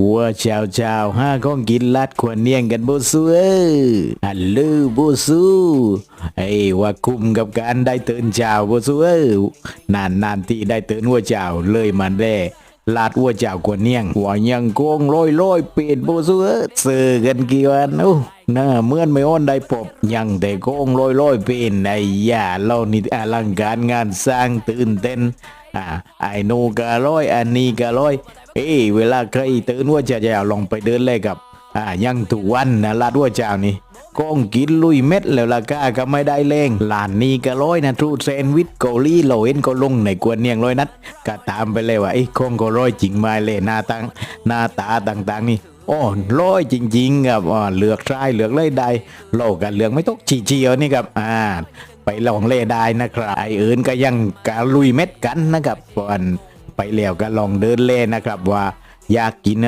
หัวชาวชาวห้าก้องกินลัดควรเนียงกันบูซูเออฮัลโหลบูซูไอ้ว่าคุ้มกับการได้ตื่นเช้าบูซูเออนานนานที่ได้ตื่นหัวเช้าเลยมันแร่ลาดหัวเจ้าควรเนียงว่ายังโกงลอยลอยเป็ดบูซูเออเสือกันกี่วันโอ้น่าเมื่อนไม่อ้อนได้ปบยังแต่โกงลอยลอยเป็นไอ้ยาเล่านี่อลังการงานสร้างตื่นเต้นอ่าไอ้นูนกะร้อยอันนี้กะร้อย เอ้เวลาใครตื่นว่าจะจะลองไปเดินเลยกับอ่ายังถูกวันนะลาดว่าเจ้านี่ก้องกินลุยเม็ดแล้วล่ะก้าก็ไม่ได้เลงหลานนี้ก็ร้อยนะทรูแซนวิชเกาหลีเราเห็นก็ลงในกวนเนียงร้อยนัดก็ตามไปเลยว่าไอ้คงก็ร้อยจริงไมาเลยหน้าตั้งหน้าตาต่างๆนี่โอ้ร้อยจริงๆครับอ่าเลือกทรายเลือกเลยได้โลกกันเลือกไม่ต้องจีเจียวนี่ครับอ่าไปลองเล่ได้นะครับไอ้อื่นก็ยังกะลุยเม็ดกันนะครับก่อน ไปแล้วก็ลองเดินเล่นนะครับว่าอยากกิน